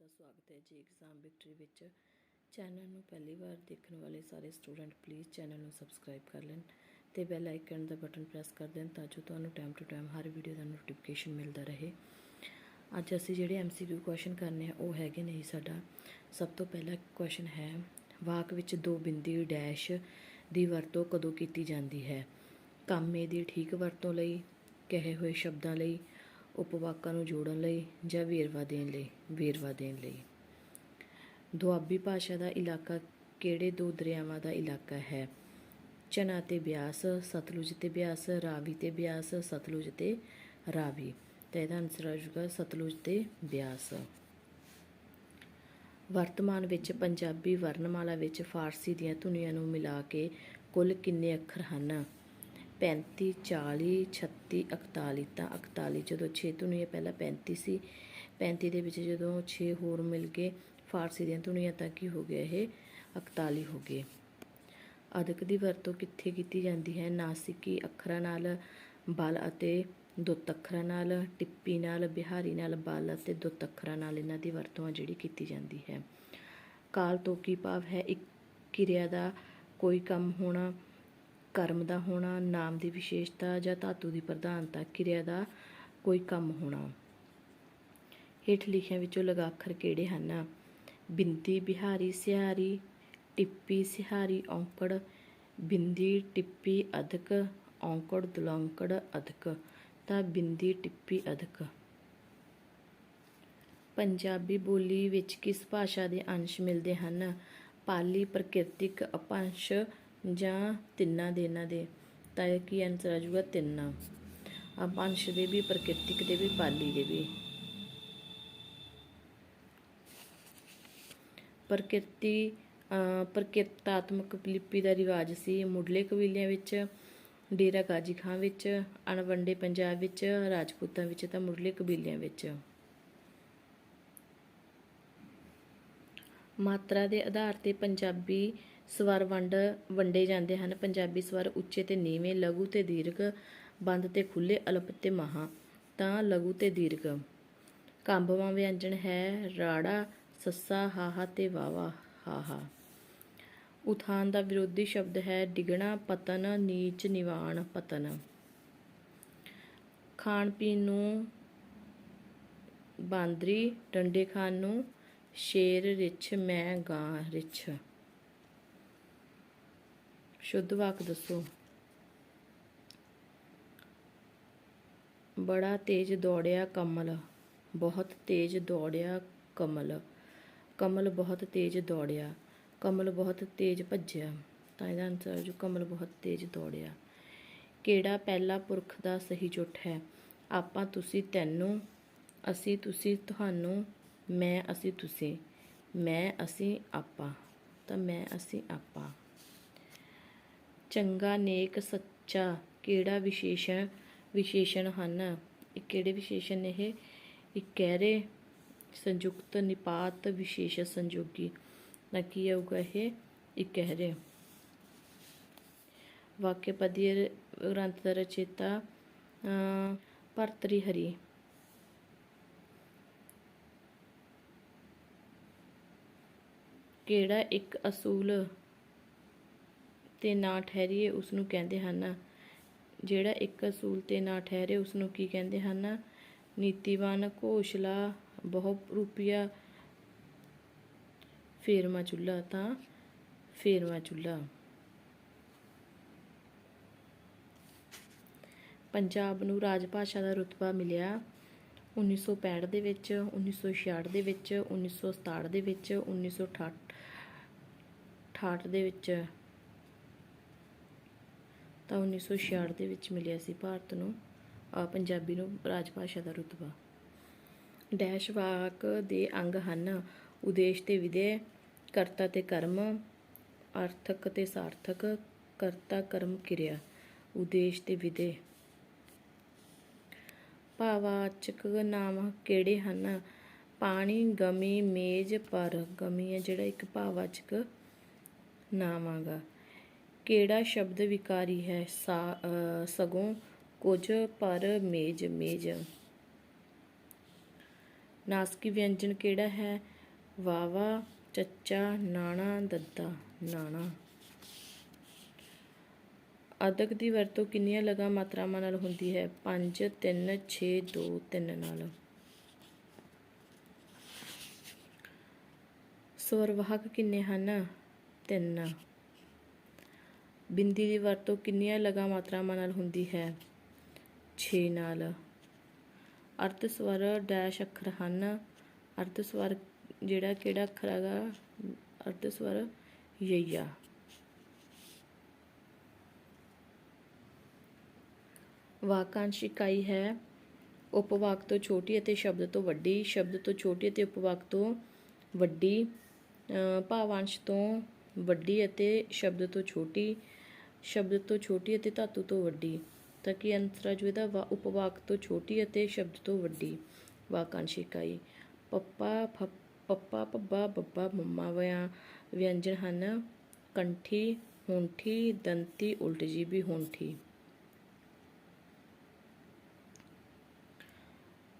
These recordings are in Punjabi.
ਦਾ ਸਵਾਗਤ ਹੈ ਜੀ ਐਗਜ਼ਾਮ ਵਿਕਟਰੀ ਵਿੱਚ। ਚੈਨਲ ਨੂੰ ਪਹਿਲੀ ਵਾਰ ਦੇਖਣ ਵਾਲੇ ਸਾਰੇ ਸਟੂਡੈਂਟ ਪਲੀਜ਼ ਚੈਨਲ ਨੂੰ ਸਬਸਕ੍ਰਾਈਬ ਕਰ ਲੈਣ ਤੇ ਬੈਲ ਆਈਕਨ ਦਾ ਬਟਨ ਪ੍ਰੈਸ ਕਰ ਦੇਣ ਤਾਂ ਜੋ ਤੁਹਾਨੂੰ ਟਾਈਮ ਟੂ ਟਾਈਮ ਹਰ ਵੀਡੀਓ ਦਾ ਨੋਟੀਫਿਕੇਸ਼ਨ ਮਿਲਦਾ ਰਹੇ। ਅੱਜ ਅਸੀਂ ਜਿਹੜੇ ਐਮਸੀਕਿਊ ਕੁਐਸਚਨ ਕਰਨੇ ਆ, ਉਹ ਹੈਗੇ ਨਹੀਂ ਸਾਡਾ। ਸਭ ਤੋਂ ਪਹਿਲਾ ਕੁਐਸਚਨ ਹੈ, ਵਾਕ ਵਿੱਚ ਦੋ ਬਿੰਦੀ ਡੈਸ਼ ਦੀ ਵਰਤੋਂ ਕਦੋਂ ਕੀਤੀ ਜਾਂਦੀ ਹੈ? ਕਾਮੇ ਦੀ ਠੀਕ ਵਰਤੋਂ ਲਈ, ਕਹੇ ਹੋਏ ਸ਼ਬਦਾਂ ਲਈ ਉਪਵਾਕਾਂ ਨੂੰ ਜੋੜਨ ਲਈ ਜਾਂ ਵੇਰਵਾ ਦੇਣ ਲਈ, ਵੇਰਵਾ ਦੇਣ ਲਈ। ਦੁਆਬੀ ਭਾਸ਼ਾ ਦਾ ਇਲਾਕਾ ਕਿਹੜੇ ਦੋ ਦਰਿਆਵਾਂ ਦਾ ਇਲਾਕਾ ਹੈ? ਚਨਾ ਤੇ ਬਿਆਸ, ਸਤਲੁਜ ਤੇ ਬਿਆਸ, ਰਾਵੀ ਤੇ ਬਿਆਸ, ਸਤਲੁਜ ਤੇ ਰਾਵੀ। ਤੇ ਇਹਦਾ ਆਨਸਰ ਆ ਜਾਊਗਾ ਸਤਲੁਜ ਤੇ ਬਿਆਸ। ਵਰਤਮਾਨ ਵਿੱਚ ਪੰਜਾਬੀ ਵਰਣਮਾਲਾ ਵਿੱਚ ਫਾਰਸੀ ਦੀਆਂ ਧੁਨੀਆਂ ਨੂੰ ਮਿਲਾ ਕੇ ਕੁੱਲ ਕਿੰਨੇ ਅੱਖਰ ਹਨ? 35 40 36 41 ਤਾਂ 41 ਜਦੋਂ 6 ਧੁਨੀਆਂ ਪਹਿਲਾਂ 35 ਸੀ। 35 ਦੇ ਵਿੱਚ ਜਦੋਂ 6 ਹੋਰ ਮਿਲ ਗਏ, ਫਾਰਸੀ ਦੀਆਂ ਧੁਨੀਆਂ ਤਾਂ ਕੀ ਹੋ ਗਿਆ, ਇਹ 41 ਹੋ ਗਏ। ਅਦਕ ਦੀ ਵਰਤੋਂ ਕਿੱਥੇ ਕੀਤੀ ਜਾਂਦੀ ਹੈ? ਨਾਸਿਕੀ ਅੱਖਰਾਂ ਨਾਲ ਬਲ ਅਤੇ ਦੁੱਤ ਅੱਖਰਾਂ ਨਾਲ, ਟਿੱਪੀ ਨਾਲ, ਬਿਹਾਰੀ ਨਾਲ ਬਲ ਅਤੇ ਦੁੱਤ ਅੱਖਰਾਂ ਨਾਲ ਇਹਨਾਂ ਦੀ ਵਰਤੋਂ ਆ ਜਿਹੜੀ ਕੀਤੀ ਜਾਂਦੀ ਹੈ। ਕਾਲ ਤੋਂ ਕੀ ਭਾਵ ਹੈ? ਇੱਕ ਕਿਰਿਆ ਦਾ ਕੋਈ ਕੰਮ ਹੋਣਾ ਕਰਮ ਦਾ ਹੋਣਾ, ਨਾਮ ਦੀ ਵਿਸ਼ੇਸ਼ਤਾ ਜਾਂ ਧਾਤੂ ਦੀ ਪ੍ਰਧਾਨਤਾ, ਕਿਰਿਆ ਦਾ ਕੋਈ ਕੰਮ ਹੋਣਾ। ਹੇਠ ਲਿਖਿਆਂ ਵਿੱਚੋਂ ਲਗਾਖਰ ਕਿਹੜੇ ਹਨ? ਬਿੰਦੀ, ਬਿਹਾਰੀ, ਸਿਹਾਰੀ, ਟਿੱਪੀ, ਸਿਹਾਰੀ, ਔਂਕੜ। ਬਿੰਦੀ, ਟਿੱਪੀ, ਅਧਕ, ਔਂਕੜ, ਦੁਲੰਕੜ, ਅਧਕ। ਤਾਂ ਬਿੰਦੀ, ਟਿੱਪੀ, ਅਧਕ। ਪੰਜਾਬੀ ਬੋਲੀ ਵਿੱਚ ਕਿਸ ਭਾਸ਼ਾ ਦੇ ਅੰਸ਼ ਮਿਲਦੇ ਹਨ? ਪਾਲੀ ਪ੍ਰਕਿਰਤਿਕ ਅਪੰਸ਼ ਜਾਂ ਤਿੰਨਾਂ ਦੇ ਇਹਨਾਂ ਦੇ, ਤਾਂ ਇਹ ਕੀ ਆਨਸਰ ਆ ਜਾਊਗਾ ਤਿੰਨਾਂ। ਅਪੰਸ਼ ਦੇ ਵੀ, ਪ੍ਰਕਿਰਤਿਕ ਦੇ ਵੀ, ਪਾਲੀ ਦੇ ਵੀ। ਪ੍ਰਕਿਰਤੀ ਪ੍ਰਕਿਰਤਾਤਮਕ ਲਿਪੀ ਦਾ ਰਿਵਾਜ ਸੀ ਮੁੱਢਲੇ ਕਬੀਲਿਆਂ ਵਿੱਚ, ਡੇਰਾ ਗਾਜੀ ਖਾਂ ਵਿੱਚ, ਅਣਵੰਡੇ ਪੰਜਾਬ ਵਿੱਚ, ਰਾਜਪੂਤਾਂ ਵਿੱਚ ਤਾਂ ਮੁੱਢਲੇ ਕਬੀਲਿਆਂ ਵਿੱਚ। ਮਾਤਰਾ ਦੇ ਆਧਾਰ ਤੇ ਪੰਜਾਬੀ ਸਵਰ ਵੰਡ ਵੰਡੇ ਜਾਂਦੇ ਹਨ। ਪੰਜਾਬੀ ਸਵਰ ਉੱਚੇ ਤੇ ਨੀਵੇਂ, ਲਘੂ ਤੇ ਦੀਰਘ, ਬੰਦ ਤੇ ਖੁੱਲੇ ਅਲਪ ਤੇ ਮਹਾ, ਤਾਂ ਲਘੂ ਤੇ ਦੀਰਘ। ਕੰਬਵਾਂ ਵਿਅੰਜਨ ਹੈ, ਰਾੜਾ, ਸੱਸਾ, ਹਾਹਾ ਤੇ ਵਾਵਾ ਹਾਹਾ। ਉਥਾਨ ਦਾ ਵਿਰੋਧੀ ਸ਼ਬਦ ਹੈ, ਡਿਗਣਾ, ਪਤਨ, ਨੀਚ, ਨਿਵਾਣ, ਪਤਨ। ਖਾਣ ਪੀਣ ਨੂੰ ਬਾਂਦਰੀ, ਡੰਡੇ ਖਾਣ ਨੂੰ ਸ਼ੇਰ ਰਿਛ, ਮੈਂ ਗਾਂ ਰਿਛ। ਸ਼ੁੱਧ ਵਾਕ ਦੱਸੋ। ਬੜਾ ਤੇਜ਼ ਦੌੜਿਆ ਕਮਲ, ਬਹੁਤ ਤੇਜ਼ ਦੌੜਿਆ ਕਮਲ ਕਮਲ ਬਹੁਤ ਤੇਜ਼ ਦੌੜਿਆ, ਕਮਲ ਬਹੁਤ ਤੇਜ਼ ਭੱਜਿਆ। ਤਾਂ ਇਹਦਾ ਆਨਸਰ ਜੋ ਕਮਲ ਬਹੁਤ ਤੇਜ਼ ਦੌੜਿਆ। ਕਿਹੜਾ ਪਹਿਲਾ ਪੁਰਖ ਦਾ ਸਹੀ ਜੁਟ ਹੈ? ਆਪਾਂ ਤੁਸੀਂ ਤੈਨੂੰ, ਅਸੀਂ ਤੁਸੀਂ ਤੁਹਾਨੂੰ, ਮੈਂ ਅਸੀਂ ਤੁਸੀਂ, ਮੈਂ ਅਸੀਂ ਆਪਾਂ, ਤਾਂ ਮੈਂ ਅਸੀਂ ਆਪਾਂ। ਚੰਗਾ ਨੇਕ ਸੱਚਾ ਕਿਹੜਾ ਵਿਸ਼ੇਸ਼ਣ ਵਿਸ਼ੇਸ਼ਣ ਹਨ? ਇਹ ਕਿਹੜੇ ਵਿਸ਼ੇਸ਼ਣ ਨੇ ਇਹ? ਇਕਹਿਰੇ ਸੰਯੁਕਤ ਨਿਪਾਤ ਵਿਸ਼ੇਸ਼ ਸੰਯੋਗੀ। ਨਾ ਕੀ ਆਊਗਾ ਇਹ? ਇਕਹਿਰੇ ਵਾਕਿਆ ਪਦੀ ਗ੍ਰੰਥ ਦਾ ਰਚੇਤਾ ਭਰਤਰੀ ਹਰੀ। ਕਿਹੜਾ ਇੱਕ ਅਸੂਲ ਤੇ ਨਾ ਠਹਿਰੀਏ ਉਸ ਨੂੰ ਕਹਿੰਦੇ ਹਨ। ਜਿਹੜਾ ਇੱਕ ਅਸੂਲ ਤੇ ਨਾ ਠਹਿਰੇ ਉਸ ਨੂੰ ਕੀ ਕਹਿੰਦੇ ਹਨ? ਨੀਤੀਵਾਨ ਘੋਸ਼ਲਾ ਬਹੁ ਰੂਪੀਆ ਫੇਰਮਾ ਚੁੱਲਾ ਤਾਂ ਫੇਰਮਾ ਚੁੱਲਾ। ਪੰਜਾਬ ਨੂੰ ਰਾਜ ਭਾਸ਼ਾ ਦਾ ਰੁਤਬਾ ਮਿਲਿਆ 1965 ਦੇ ਵਿੱਚ 1966 ਦੇ ਵਿੱਚ 1967 ਦੇ ਵਿੱਚ 1968 68 ਦੇ ਵਿੱਚ। ਤਾਂ 1966 ਦੇ ਵਿੱਚ ਮਿਲਿਆ ਸੀ ਭਾਰਤ ਨੂੰ ਅ, ਪੰਜਾਬੀ ਨੂੰ ਰਾਜ ਭਾਸ਼ਾ ਦਾ ਰੁਤਬਾ। ਡੈਸ਼ ਵਾਕ ਦੇ ਅੰਗ ਹਨ। ਉਦੇਸ਼ ਤੇ ਵਿਦੇ ਕਰਤਾ ਤੇ ਕਰਮ ਅਰਥਕ ਤੇ ਸਾਰਥਕ ਕਰਤਾ ਕਰਮ ਕਿਰਿਆ ਉਦੇਸ਼ ਤੇ ਵਿਦੇ ਭਾਵਾਚਕ ਨਾਮ ਕਿਹੜੇ ਹਨ? ਪਾਣੀ ਗਮੀ ਮੇਜ਼ ਪਰ। ਗਮੀ ਹੈ ਜਿਹੜਾ ਇੱਕ ਭਾਵਾਚਕ ਨਾਮ ਆਗਾ ਕਿਹੜਾ ਸ਼ਬਦ ਵਿਕਾਰੀ ਹੈ? ਸਾ- ਸਗੋਂ ਕੁਝ ਪਰ ਮੇਜ਼ ਮੇਜ਼। ਨਾਸਕੀ ਵਿਅੰਜਨ ਕਿਹੜਾ ਹੈ? ਵਾਵਾ, ਚੱਚਾ, ਨਾਣਾ, ਦੱਦਾ, ਨਾਣਾ। ਅਦਕ ਦੀ ਵਰਤੋਂ ਕਿੰਨੀਆਂ ਲਗਾ ਮਾਤਰਾਵਾਂ ਨਾਲ ਹੁੰਦੀ ਹੈ? 5 3 6 2 3 ਨਾਲ। ਸਵਰਵਾਹਕ ਕਿੰਨੇ ਹਨ? ਤਿੰਨ। ਬਿੰਦੀ ਦੀ ਵਰਤੋਂ ਕਿੰਨੀਆਂ ਲਗਾ ਮਾਤਰਾਵਾਂ ਨਾਲ ਹੁੰਦੀ ਹੈ? 6 ਨਾਲ। ਅਰਧ ਸਵਰ ਡੈਸ਼ ਅੱਖਰ ਹਨ। ਅਰਧ ਸਵਰ ਜਿਹੜਾ ਕਿਹੜਾ ਅੱਖਰ ਹੈਗਾ? ਅਰਧ ਸਵਰ ਯਈਆ ਵਾਕਾਂਸ਼ ਇਕਾਈ ਹੈ। ਉਪਵਾਕ ਤੋਂ ਛੋਟੀ ਅਤੇ ਸ਼ਬਦ ਤੋਂ ਵੱਡੀ। ਸ਼ਬਦ ਤੋਂ ਛੋਟੀ ਅਤੇ ਉਪਵਾਕ ਤੋਂ ਵੱਡੀ। ਭਾਵਾਂਸ਼ ਤੋਂ ਵੱਡੀ ਅਤੇ ਸ਼ਬਦ ਤੋਂ ਛੋਟੀ। ਸ਼ਬਦ ਤੋਂ ਛੋਟੀ ਅਤੇ ਧਾਤੂ ਤੋਂ ਵੱਡੀ, ਤਾਂ ਕਿ ਅੰਤਰਾ ਜੋ ਵਾ- ਉਪਵਾਕ ਤੋਂ ਛੋਟੀ ਅਤੇ ਸ਼ਬਦ ਤੋਂ ਵੱਡੀ। ਵਾਕਾਂਸ਼ ਇਕਾਈ, ਪੱਪਾ ਪੱਪਾ ਪੱਬਾ ਬੱਬਾ ਮੰਮਾ ਵਿਆ ਵਿਅੰਜਨ ਹਨ। ਕੰਠੀ, ਹੋਂਠੀ, ਦੰਤੀ ਉਲਟ ਜੀਬੀ ਹੋਂਠੀ।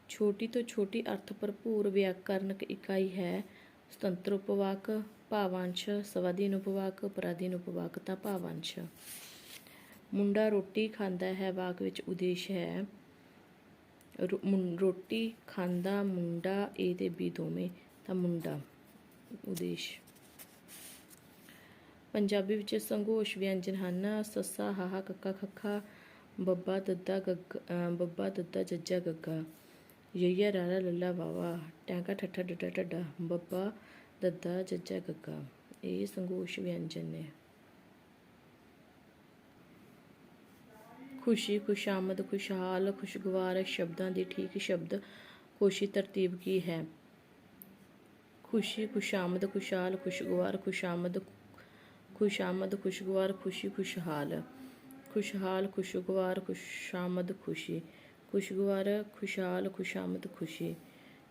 ਛੋਟੀ ਤੋਂ ਛੋਟੀ ਅਰਥ ਭਰਪੂਰ ਵਿਆਕਰਨਕ ਇਕਾਈ ਹੈ। ਸੁਤੰਤਰ ਉਪਵਾਕ ਭਾਵਾਂਸ਼ ਸਵਾਧੀਨ ਉਪਵਾਕ ਪਰਾਧੀਨ ਉਪਵਾਕ ਤਾਂ ਭਾਵਾਂਸ਼। ਮੁੰਡਾ ਰੋਟੀ ਖਾਂਦਾ ਹੈ, ਵਾਕ ਵਿੱਚ ਉਦੇਸ਼ ਹੈ। ਰੋਟੀ ਖਾਂਦਾ ਮੁੰਡਾ ਏ ਤੇ ਬੀ ਦੋਵੇਂ ਤਾਂ ਮੁੰਡਾ। ਉਦੇਸ਼। ਪੰਜਾਬੀ ਵਿੱਚ ਸੰਗੋਸ਼ ਵਿਅੰਜਨ ਹਨ। ਸੱਸਾ, ਹਾਹਾ, ਕੱਕਾ, ਖੱਖਾ, ਬੱਬਾ, ਦੱਦਾ, ਗੱਗਾ ਬੱਬਾ, ਦੱਦਾ, ਜੱਜਾ, ਗੱਗਾ। ਯਈਆ, ਰਾਰਾ, ਲੱਲਾ, ਵਾਵਾ, ਟੈਂਕਾ, ਠੱਠਾ, ਡੱਡਾ, ਢੱਡਾ, ਬੱਬਾ ਦੱਦਾ ਜੱਜਾ ਗੱਗਾ ਇਹ ਸੰਗੋਸ਼ ਵਿਅੰਜਨ ਨੇ। ਖੁਸ਼ੀ, ਖੁਸ਼ਾਮਦ, ਖੁਸ਼ਹਾਲ, ਖੁਸ਼ਗਵਾਰ, ਸ਼ਬਦਾਂ ਦੀ ਠੀਕ ਸ਼ਬਦ, ਖੁਸ਼ੀ ਤਰਤੀਬ ਕੀ ਹੈ? ਖੁਸ਼ੀ, ਖੁਸ਼ਾਮਦ, ਖੁਸ਼ਹਾਲ, ਖੁਸ਼ਗਵਾਰ, ਖੁਸ਼ਾਮਦ ਖੁਸ਼ਾਮਦ, ਖੁਸ਼ਗਵਾਰ, ਖੁਸ਼ੀ, ਖੁਸ਼ਹਾਲ। ਖੁਸ਼ਹਾਲ, ਖੁਸ਼ਗਵਾਰ, ਖੁਸ਼ਾਮਦ, ਖੁਸ਼ੀ। ਖੁਸ਼ਗਵਾਰ, ਖੁਸ਼ਹਾਲ, ਖੁਸ਼ਾਮਦ, ਖੁਸ਼ੀ।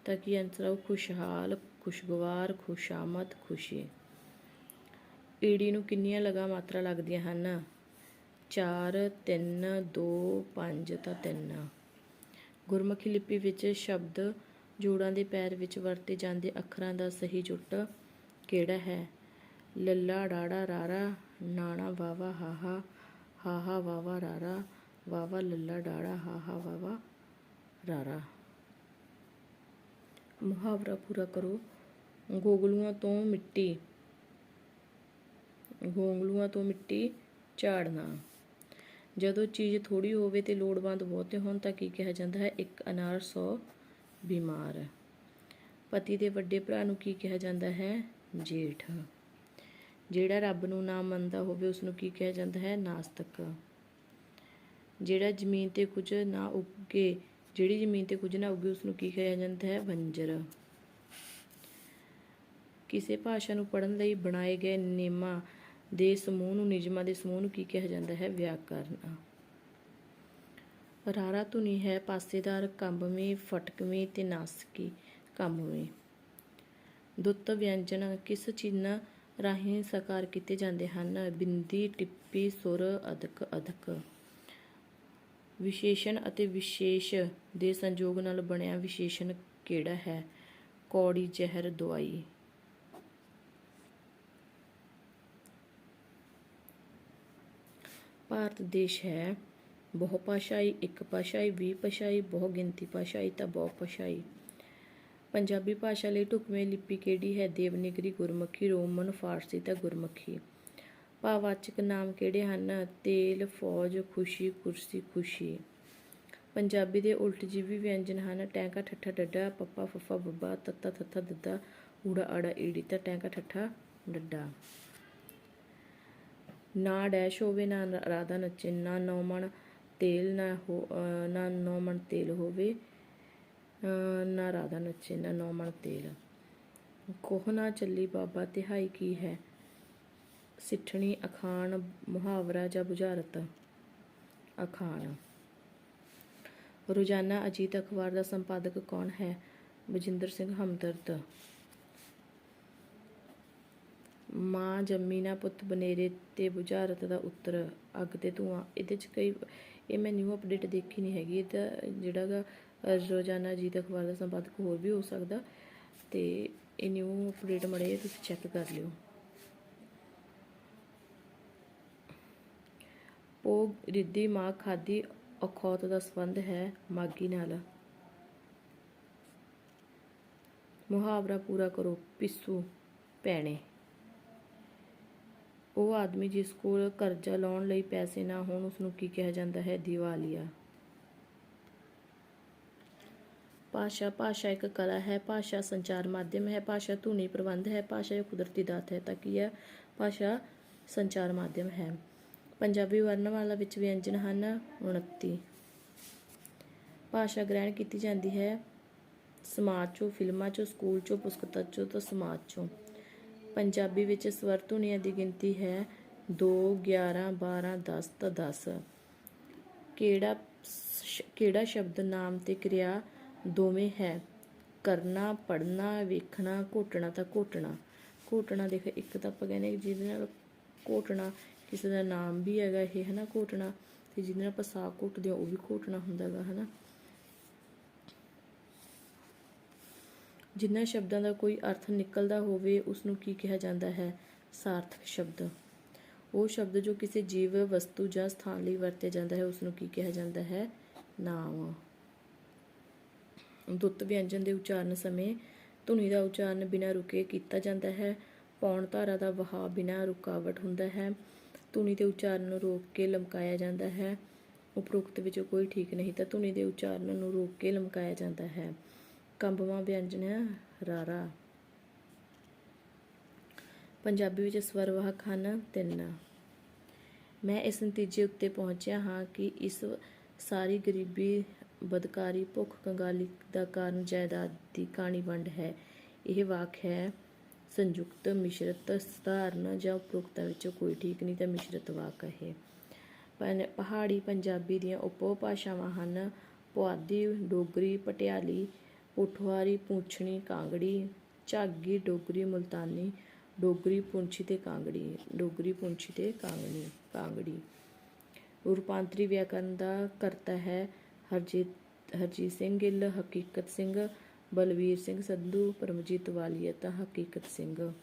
ਤਾਂ ਕਿ ਅੰਤਰ ਆਊ ਖੁਸ਼ਹਾਲ, ਖੁਸ਼ਗਵਾਰ, ਖੁਸ਼ਾਮਦ, ਖੁਸ਼ੀ। ਈੜੀ ਨੂੰ ਕਿੰਨੀਆਂ ਲਗਾ ਮਾਤਰਾ ਲੱਗਦੀਆਂ ਹਨ? 4 3 2 5 ਤਾਂ 3 ਗੁਰਮੁਖੀ ਲਿਪੀ ਵਿੱਚ ਸ਼ਬਦ ਜੋੜਾਂ ਦੇ ਪੈਰ ਵਿੱਚ ਵਰਤੇ ਜਾਂਦੇ ਅੱਖਰਾਂ ਦਾ ਸਹੀ ਜੁੱਟ ਕਿਹੜਾ ਹੈ? ਲੱਲਾ, ਡਾੜਾ, ਰਾਰਾ, ਨਾਣਾ, ਵਾਵਾ, ਹਾਹਾ ਹਾਹਾ, ਵਾਵਾ, ਰਾਰਾ, ਵਾਵਾ, ਲੱਲਾ, ਡਾੜਾ, ਹਾਹਾ, ਵਾਵਾ, ਰਾਰਾ। ਮੁਹਾਵਰਾ ਪੂਰਾ ਕਰੋ। ਗੋਗਲੂਆਂ ਤੋਂ ਮਿੱਟੀ। ਗੋਗਲੂਆਂ ਤੋਂ ਮਿੱਟੀ ਝਾੜਨਾ। ਜਦੋਂ ਚੀਜ਼ ਥੋੜੀ ਹੋਵੇ ਤੇ ਲੋੜਵੰਦ ਬਹੁਤੇ ਹੋਣ ਤਾਂ ਕੀ ਕਿਹਾ ਜਾਂਦਾ ਹੈ? ਇੱਕ ਅਨਾਰ 100 ਬਿਮਾਰ। ਪਤੀ ਦੇ ਵੱਡੇ ਭਰਾ ਨੂੰ ਕੀ ਕਿਹਾ ਜਾਂਦਾ ਹੈ? ਜੇਠ। ਜਿਹੜਾ ਰੱਬ ਨੂੰ ਨਾ ਮੰਨਦਾ ਹੋਵੇ ਉਸ ਨੂੰ ਕੀ ਕਿਹਾ ਜਾਂਦਾ ਹੈ? ਨਾਸਤਕ। ਜਿਹੜਾ ਜ਼ਮੀਨ ਤੇ ਕੁਝ ਨਾ ਉੱਗੇ ਜਿਹੜੀ ਜ਼ਮੀਨ ਤੇ ਕੁਝ ਨਾ ਉੱਗੇ ਉਸ ਨੂੰ ਕੀ ਕਿਹਾ ਜਾਂਦਾ ਹੈ? ਬੰਜਰ ਕਿਸੇ ਭਾਸ਼ਾ ਨੂੰ ਪੜ੍ਹਨ ਲਈ ਬਣਾਏ ਗਏ ਨਿਯਮਾਂ ਦੇ ਸਮੂਹ ਨੂੰ, ਨਿਯਮਾਂ ਦੇ ਸਮੂਹ ਨੂੰ ਕੀ ਕਿਹਾ ਜਾਂਦਾ ਹੈ? ਵਿਆਕਰਨ। ਰਾਰਾ ਧੁਨੀ ਹੈ, ਪਾਸੇਦਾਰ ਕੰਬਵੀਂ, ਫਟਕਵੀਂ ਤੇ ਨਾਸਕੀ ਕੰਬਵੀਂ। ਦੁੱਤ ਵਿਅੰਜਨ ਕਿਸ ਚਿੰਨ੍ਹ ਰਾਹੀਂ ਸਾਕਾਰ ਕੀਤੇ ਜਾਂਦੇ ਹਨ? ਬਿੰਦੀ, ਟਿੱਪੀ, ਸੁਰ, ਅਦਕ ਅਦਕ ਵਿਸ਼ੇਸ਼ਣ ਅਤੇ ਵਿਸ਼ੇਸ਼ ਦੇ ਸੰਯੋਗ ਨਾਲ ਬਣਿਆ ਵਿਸ਼ੇਸ਼ਣ ਕਿਹੜਾ ਹੈ? ਕੌੜੀ ਜ਼ਹਿਰ ਦਵਾਈ। ਭਾਰਤ ਦੇਸ਼ ਹੈ। ਬਹੁ ਭਾਸ਼ਾਈ ਇੱਕ ਭਾਸ਼ਾਈ ਵੀ ਭਾਸ਼ਾਈ ਬਹੁ ਗਿਣਤੀ ਭਾਸ਼ਾਈ ਤਾਂ ਬਹੁ ਭਾਸ਼ਾਈ। ਪੰਜਾਬੀ ਭਾਸ਼ਾ ਲਈ ਢੁਕਵੇਂ ਲਿਪੀ ਕਿਹੜੀ ਹੈ? ਦੇਵਨਾਗਰੀ ਗੁਰਮੁਖੀ, ਰੋਮਨ, ਫਾਰਸੀ ਤਾਂ ਗੁਰਮੁਖੀ। ਭਾਵਵਾਚਕ ਨਾਮ ਕਿਹੜੇ ਹਨ? ਤੇਲ, ਫੌਜ, ਖੁਸ਼ੀ, ਕੁਰਸੀ, ਖੁਸ਼ੀ। ਪੰਜਾਬੀ ਦੇ ਉਲਟ ਜੀਵੀ ਵਿਅੰਜਨ ਹਨ। ਟੈਂਕਾ, ਠੱਠਾ, ਡੱਡਾ, ਪੱਪਾ, ਫੱਫਾ, ਬੱਬਾ, ਤੱਤਾ, ਥੱਥਾ, ਦੱਦਾ, ਊੜਾ, ਆੜਾ, ਈੜੀ। ਤਾਂ ਟੈਂਕਾ, ਠੱਠਾ, ਡੱਡਾ। ਨਾ ਡੈਸ਼ ਹੋਵੇ, ਨਾ ਰਾਧਾ ਨੱਚੇ। ਨਾ ਨੌਮਣ ਤੇਲ, ਨਾ ਹੋ ਅਹ ਨਾ ਨੌਮਣ ਤੇਲ ਹੋਵੇ ਨਾ ਰਾਧਾ ਨੱਚੇ, ਨਾ ਨੌਮਣ ਤੇਲ। ਕੋਹ ਨਾ ਚੱਲੀ ਬਾਬਾ, ਤਿਹਾਈ ਕੀ ਹੈ? ਸਿੱਠਣੀ ਅਖਾਣ ਮੁਹਾਵਰਾ ਜਾਂ ਬੁਝਾਰਤ? ਅਖਾਣ। ਰੋਜ਼ਾਨਾ ਅਜੀਤ ਅਖਬਾਰ ਦਾ ਸੰਪਾਦਕ ਕੌਣ ਹੈ? ਬਜਿੰਦਰ ਸਿੰਘ ਹਮਦਰਦ। ਮਾਂ ਜੰਮੀ ਨਾ ਪੁੱਤ ਬਨੇਰੇ ਤੇ ਬੁਝਾਰਤ ਦਾ ਉੱਤਰ। ਅੱਗ ਤੇ ਧੂਆਂ। ਇਹਦੇ ਚ ਕਈ ਇਹ ਮੈਂ ਨਿਊ ਅਪਡੇਟ ਦੇਖੀ ਨਹੀਂ ਹੈਗੀ। ਇਹਦਾ ਜਿਹੜਾ ਗਾ ਰੋਜ਼ਾਨਾ ਅਜੀਤ ਅਖਬਾਰ ਦਾ ਸੰਪਾਦਕ ਹੋਰ ਵੀ ਹੋ ਸਕਦਾ। ਤੇ ਇਹ ਨਿਊ ਅਪਡੇਟ ਮੜੇ ਤੁਸੀਂ ਚੈੱਕ ਕਰ ਲਿਓ। ਉਹ ਰਿੱਧੀ ਮਾਂ ਖਾਦੀ ਅਖੌਤ ਦਾ ਸੰਬੰਧ ਹੈ ਮਾਗੀ ਨਾਲ। ਮੁਹਾਵਰਾ ਪੂਰਾ ਕਰੋ, ਪਿੱਸੂ ਪੈਣੇ ਉਹ ਆਦਮੀ ਜਿਸ ਕੋਲ ਕਰਜ਼ਾ ਲਾਉਣ ਲਈ ਪੈਸੇ ਨਾ ਹੋਣ ਉਸ ਨੂੰ ਕੀ ਕਿਹਾ ਜਾਂਦਾ ਹੈ? ਦੀਵਾਲੀਆ। ਭਾਸ਼ਾ ਭਾਸ਼ਾ ਇੱਕ ਕਲਾ ਹੈ। ਭਾਸ਼ਾ ਸੰਚਾਰ ਮਾਧਿਅਮ ਹੈ। ਭਾਸ਼ਾ ਧੁਨੀ ਪ੍ਰਬੰਧ ਹੈ। ਭਾਸ਼ਾ ਇੱਕ ਕੁਦਰਤੀ ਦਾਤ ਹੈ। ਤਾਂ ਕੀ ਹੈ? ਭਾਸ਼ਾ ਸੰਚਾਰ ਮਾਧਿਅਮ ਹੈ। ਪੰਜਾਬੀ ਵਰਣਮਾਲਾ ਵਿੱਚ ਵਿਅੰਜਨ ਹਨ 29 ਭਾਸ਼ਾ ਗ੍ਰਹਿਣ ਕੀਤੀ ਜਾਂਦੀ ਹੈ ਸਮਾਜ ਚੋਂ ਫਿਲਮਾਂ ਚੋਂ, ਸਕੂਲ ਚੋਂ, ਪੁਸਤਕਾਂ ਚੋਂ ਤੇ ਸਮਾਜ ਚੋਂ। ਪੰਜਾਬੀ ਵਿੱਚ ਸਵਰ ਧੁਨੀਆਂ ਦੀ ਗਿਣਤੀ ਹੈ 2 11 12 10 ਤਾਂ 10 ਕਿਹੜਾ ਕਿਹੜਾ ਸ਼ਬਦ ਨਾਮ ਤੇ ਕਿਰਿਆ ਦੋਵੇਂ ਹੈ? ਕਰਨਾ ਪੜਨਾ ਵੇਖਣਾ, ਘੋਟਣਾ ਤਾਂ ਘੋਟਣਾ। ਘੋਟਣਾ ਦੇਖ, ਇੱਕ ਤਾਂ ਆਪਾਂ ਕਹਿੰਦੇ ਜਿਹਦੇ ਨਾਲ ਘੋਟਣਾ ਕਿਸੇ ਦਾ ਨਾਮ ਵੀ ਹੈਗਾ ਇਹ, ਹਨਾ, ਘੋਟਣਾ, ਤੇ ਜਿਹਦੇ ਨਾਲ ਆਪਾਂ ਸਾਗ ਘੋਟਦੇ ਆ ਉਹ ਵੀ ਘੋਟਣਾ ਹੁੰਦਾ ਹੈਗਾ ਹਨਾ। ਨਾ ਜਿਨ੍ਹਾਂ ਸ਼ਬਦਾਂ ਦਾ ਕੋਈ ਅਰਥ ਨਿਕਲਦਾ ਹੋਵੇ ਉਸ ਨੂੰ ਕੀ ਕਿਹਾ ਜਾਂਦਾ ਹੈ? ਸਾਰਥਕ ਸ਼ਬਦ। ਉਹ ਸ਼ਬਦ ਜੋ ਕਿਸੇ ਜੀਵ ਵਸਤੂ ਜਾਂ ਸਥਾਨ ਲਈ ਵਰਤਿਆ ਜਾਂਦਾ ਹੈ ਉਸ ਨੂੰ ਕੀ ਕਿਹਾ ਜਾਂਦਾ ਹੈ? ਨਾਮ। ਦੁੱਤ ਵਿਅੰਜਨ ਦੇ ਉਚਾਰਨ ਸਮੇਂ ਧੁਨੀ ਦਾ ਉਚਾਰਨ ਬਿਨਾਂ ਰੁਕੇ ਕੀਤਾ ਜਾਂਦਾ ਹੈ। ਪੌਣ ਧਾਰਾ ਦਾ ਵਹਾਅ ਬਿਨਾਂ ਰੁਕਾਵਟ ਹੁੰਦਾ ਹੈ। ਧੁਨੀ ਦੇ ਉਚਾਰਨ ਨੂੰ ਰੋਕ ਕੇ ਲਮਕਾਇਆ ਜਾਂਦਾ ਹੈ। ਉਪਰੋਕਤ ਵਿੱਚ ਕੋਈ ਠੀਕ ਨਹੀਂ, ਤਾਂ ਧੁਨੀ ਦੇ ਉਚਾਰਨ ਨੂੰ ਰੋਕ ਕੇ ਲਮਕਾਇਆ ਜਾਂਦਾ ਹੈ। ਕੰਬਵਾਂ ਵਿਅੰਜਨ ਹੈ ਰਾਰਾ। ਪੰਜਾਬੀ ਵਿੱਚ ਸਵਰਵਾਹਕ ਹਨ ਤਿੰਨ। ਮੈਂ ਇਸ ਨਤੀਜੇ ਉੱਤੇ ਪਹੁੰਚਿਆ ਹਾਂ ਕਿ ਇਸ ਸਾਰੀ ਗਰੀਬੀ, ਬਦਕਾਰੀ ਭੁੱਖ ਕੰਗਾਲੀ ਦਾ ਕਾਰਨ ਜਾਇਦਾਦ ਦੀ ਕਹਾਣੀ ਵੰਡ ਹੈ। ਇਹ ਵਾਕ ਹੈ ਸੰਯੁਕਤ ਮਿਸ਼ਰਤ ਸਧਾਰਨ ਜਾਂ ਉਪਰੋਕਤਾ ਵਿੱਚੋਂ ਕੋਈ ਠੀਕ ਨਹੀਂ ਤਾਂ ਮਿਸ਼ਰਤ ਵਾਕ ਹੈ। ਇਹ ਪਹਾੜੀ ਪੰਜਾਬੀ ਦੀਆਂ ਉਪਭਾਸ਼ਾਵਾਂ ਹਨ। ਪੁਆਧੀ, ਡੋਗਰੀ, ਪਟਿਆਲੀ, ਪੋਠਵਾਰੀ, ਪੁੰਛਣੀ, ਕਾਂਗੜੀ, ਝਾਗੀ, ਡੋਗਰੀ, ਮੁਲਤਾਨੀ, ਡੋਗਰੀ, ਪੁੰਛੀ ਤੇ ਕਾਂਗੜੀ, ਡੋਗਰੀ, ਪੁੰਛੀ ਤੇ ਕਾਂਗਣੀ, ਕਾਂਗੜੀ। ਰੂਪਾਂਤਰੀ ਵਿਆਕਰਨ ਦਾ ਕਰਤਾ ਹੈ ਹਰਜੀਤ ਹਰਜੀਤ ਸਿੰਘ ਗਿੱਲ, ਹਕੀਕਤ ਸਿੰਘ ਬਲਵੀਰ ਸਿੰਘ ਸੰਧੂ, ਪਰਮਜੀਤ ਵਾਲੀਆ ਹਕੀਕਤ ਸਿੰਘ।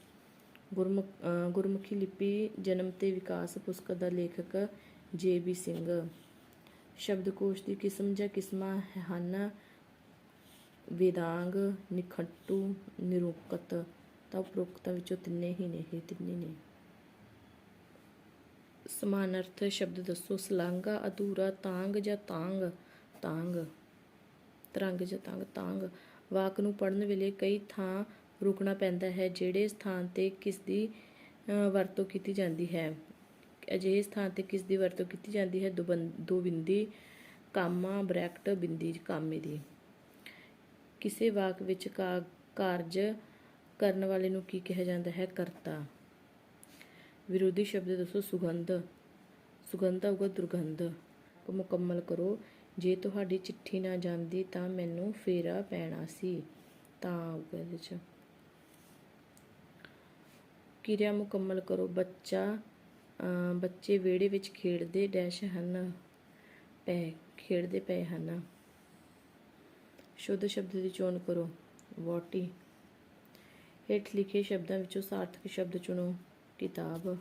ਗੁਰਮੁਖ, ਅਹ ਗੁਰਮੁਖੀ ਲਿਪੀ, ਜਨਮ ਤੇ ਵਿਕਾਸ ਪੁਸਤਕ ਦਾ ਲੇਖਕ ਜੇ ਬੀ ਸਿੰਘ। ਸ਼ਬਦਕੋਸ਼ ਦੀ ਕਿਸਮ ਜਾਂ ਕਿਸਮਾਂ ਹਨ। ਵੇਦਾਂਗ, ਨਿਖੰਟੂ ਨਿਰੂਪਕ ਤਾਂ ਉਪਰੋਕਤਾਂ ਵਿੱਚੋਂ ਤਿੰਨੇ ਹੀ ਨੇ, ਇਹ ਤਿੰਨੇ ਨੇ। ਸਮਾਨ ਅਰਥ ਸ਼ਬਦ ਦੱਸੋ, ਸਲਾਂਗਾ, ਅਧੂਰਾ, ਤਾਂਗ ਜਾਂ ਤਾਂਗ? ਤਾਂਗ। ਤਰੰਗ ਜਾਂ ਤਾਂਗ ਤਾਂਗ। ਵਾਕ ਨੂੰ ਪੜਨ ਵੇਲੇ ਕਈ ਥਾਂ ਰੁਕਣਾ ਪੈਂਦਾ ਹੈ, ਜਿਹੜੇ ਸਥਾਨ ਤੇ ਕਿਸ ਦੀ ਵਰਤੋਂ ਕੀਤੀ ਜਾਂਦੀ ਹੈ। ਅਜਿਹੇ ਸਥਾਨ ਤੇ ਕਿਸ ਦੀ ਵਰਤੋਂ ਕੀਤੀ ਜਾਂਦੀ ਹੈ? ਦੁਬੰ- ਦੋ ਬਿੰਦੀ ਕਾਮਾ, ਬ੍ਰੈਕਟ, ਬਿੰਦੀ, ਕਾਮੇ ਦੀ। ਕਿਸੇ ਵਾਕ ਵਿੱਚ ਕਾ- ਕਾਰਜ ਕਰਨ ਵਾਲੇ ਨੂੰ ਕੀ ਕਿਹਾ ਜਾਂਦਾ ਹੈ? ਕਰਤਾ। ਵਿਰੋਧੀ ਸ਼ਬਦ ਦੱਸੋ, ਸੁਗੰਧ। ਸੁਗੰਧ ਆਊਗਾ ਦੁਰਗੰਧ। ਮੁਕੰਮਲ ਕਰੋ। ਜੇ ਤੁਹਾਡੀ ਚਿੱਠੀ ਨਾ ਜਾਂਦੀ ਤਾਂ ਮੈਨੂੰ ਫੇਰਾ ਪੈਣਾ ਸੀ। ਤਾਂ ਆਊਗਾ ਇਹਦੇ ਚ। ਕਿਰਿਆ ਮੁਕੰਮਲ ਕਰੋ। ਬੱਚਾ ਅਮ ਬੱਚੇ ਵਿਹੜੇ ਵਿੱਚ ਖੇਡਦੇ ਡੈਸ਼ ਹਨ। ਪੈ, ਖੇਡਦੇ ਪਏ ਹਨ। ਸ਼ੁੱਧ ਸ਼ਬਦ ਦੀ ਚੋਣ ਕਰੋ। ਵੋਟੀ ਹੇਠ ਲਿਖੇ ਸ਼ਬਦਾਂ ਵਿੱਚੋਂ ਸਾਰਥਕ ਸ਼ਬਦ ਚੁਣੋ। ਕਿਤਾਬ,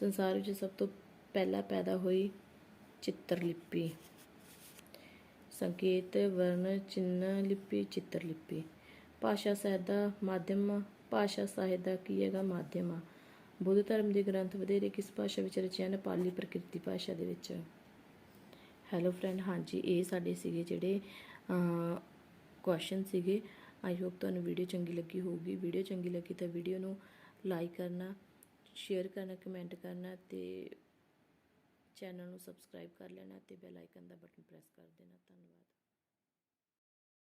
ਸੰਸਾਰ ਵਿੱਚ ਸਭ ਤੋਂ ਪਹਿਲਾਂ ਪੈਦਾ ਹੋਈ ਚਿੱਤਰਲਿਪੀ। ਸੰਕੇਤ, ਵਰਣ, ਚਿੰਨ੍ਹ, ਲਿਪੀ, ਚਿੱਤਰ ਲਿਪੀ। ਭਾਸ਼ਾ ਸਾਹਿਤ ਦਾ ਮਾਧਿਅਮ, ਭਾਸ਼ਾ ਸਾਹਿਤ ਦਾ ਕੀ ਹੈਗਾ ਮਾਧਿਅਮ? ਆ ਬੁੱਧ ਧਰਮ ਦੇ ਗ੍ਰੰਥ ਵਧੇਰੇ ਕਿਸ ਭਾਸ਼ਾ ਵਿੱਚ ਰਚੇ ਹਨ? ਪਾਲੀ ਪ੍ਰਕਿਰਤੀ ਭਾਸ਼ਾ ਦੇ ਵਿੱਚ। ਹੈਲੋ ਫਰੈਂਡ ਹਾਂਜੀ, ਇਹ ਸਾਡੇ ਸੀਗੇ ਜਿਹੜੇ ਕੁਐਸਚਨ ਸੀਗੇ। ਆਈ ਹੋਪ ਤੁਹਾਨੂੰ ਵੀਡੀਓ ਚੰਗੀ ਲੱਗੀ ਹੋਊਗੀ। ਵੀਡੀਓ ਚੰਗੀ ਲੱਗੀ ਤਾਂ ਵੀਡੀਓ ਨੂੰ ਲਾਈਕ ਕਰਨਾ ਸ਼ੇਅਰ ਕਰਨਾ ਕਮੈਂਟ ਕਰਨਾ ਤੇ ਚੈਨਲ ਨੂੰ ਸਬਸਕ੍ਰਾਈਬ ਕਰ ਲੈਣਾ ਤੇ ਬੈਲ ਆਈਕਨ ਦਾ ਬਟਨ ਪ੍ਰੈਸ ਕਰ ਦੇਣਾ। ਧੰਨਵਾਦ।